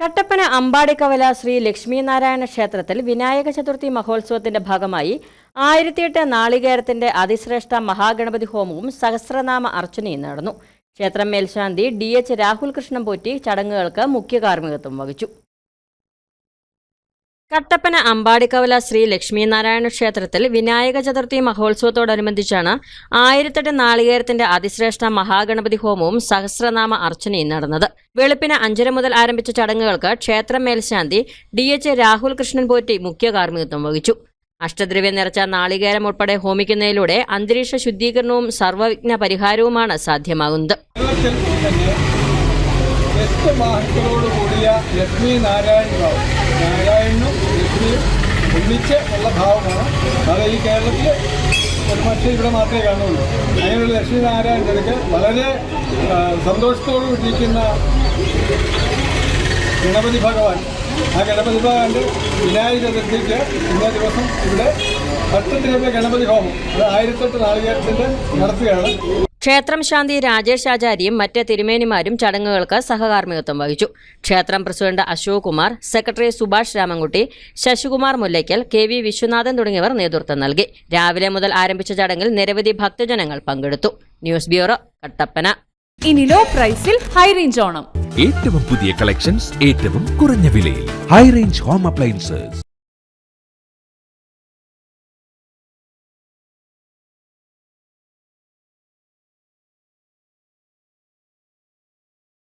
കട്ടപ്പന അമ്പാടിക്കവല ശ്രീ ലക്ഷ്മീനാരായണ ക്ഷേത്രത്തിൽ വിനായക ചതുർത്ഥി മഹോത്സവത്തിന്റെ ഭാഗമായി ആയിരത്തിയെട്ട് നാളികേരത്തിന്റെ അതിശ്രേഷ്ഠ മഹാഗണപതി ഹോമവും സഹസ്രനാമ അർച്ചനയും നടന്നു. ക്ഷേത്രം മേൽശാന്തി ഡി എച്ച് രാഹുൽ കൃഷ്ണൻ പോറ്റി ചടങ്ങുകൾക്ക് മുഖ്യ കാർമ്മികത്വം വഹിച്ചു. കട്ടപ്പന അമ്പാടിക്കവല ശ്രീ ലക്ഷ്മീനാരായണ ക്ഷേത്രത്തിൽ വിനായക ചതുർത്ഥി മഹോത്സവത്തോടനുബന്ധിച്ചാണ് ആയിരത്തെട്ട് നാളികേരത്തിന്റെ അതിശ്രേഷ്ഠ മഹാഗണപതി ഹോമവും സഹസ്രനാമ അർച്ചനയും നടന്നത്. വെളുപ്പിന് അഞ്ചര മുതൽ ആരംഭിച്ച ചടങ്ങുകൾക്ക് ക്ഷേത്രം മേൽശാന്തി ഡി എച്ച് രാഹുൽ കൃഷ്ണൻ പോറ്റി മുഖ്യ കാർമ്മികത്വം വഹിച്ചു. അഷ്ടദ്രവ്യം നിറച്ച നാളികേരം ഉൾപ്പെടെ ഹോമിക്കുന്നതിലൂടെ അന്തരീക്ഷ ശുദ്ധീകരണവും സർവവിഘ്ന പരിഹാരവുമാണ് സാധ്യമാകുന്നത്. എട്ട് കൂടിയ ലക്ഷ്മി നാരായണ നാരായണനും ലക്ഷ്മിയും ഒന്നിച്ച് ഉള്ള ഭാവമാണ്. അത് ഈ കേരളത്തിൽ ഒരു പക്ഷേ ഇവിടെ മാത്രമേ കാണുള്ളൂ അങ്ങനെയുള്ള ലക്ഷ്മി വളരെ സന്തോഷത്തോടു കൂടിയിരിക്കുന്ന ഗണപതി ഭഗവാൻ. ആ ഗണപതി ഭഗവാന്റെ വിനായക ചതുർത്ഥിക്ക് ഇന്നേ ദിവസം ഇവിടെ അഷ്ടദ്രവ്യ ഗണപതി ഹോമം. അത് ആയിരത്തെട്ട് നാളികേരത്തിന്റെ നടത്തുകയാണ്. ക്ഷേത്രം ശാന്തി രാജേഷ് ആചാര്യയും മറ്റ് തിരുമേനിമാരും ചടങ്ങുകൾക്ക് സഹകാർമ്മികത്വം വഹിച്ചു. ക്ഷേത്രം president Ashok Kumar secretary Subhash Ramankutty Sasikumar Mullakkal K V Viswanathan തുടങ്ങിയവർ നേതൃത്വം നൽകി. രാവിലെ മുതൽ ആരംഭിച്ച ചടങ്ങിൽ നിരവധി ഭക്തജനങ്ങൾ പങ്കെടുത്തു. News bureau Kattappana. ഇനി ലോ പ്രൈസിൽ ഹൈ റേഞ്ച് ഓണം. ഏറ്റവും പുതിയ കളക്ഷൻസ് ഏറ്റവും കുറഞ്ഞ വിലയിൽ. High range home appliances.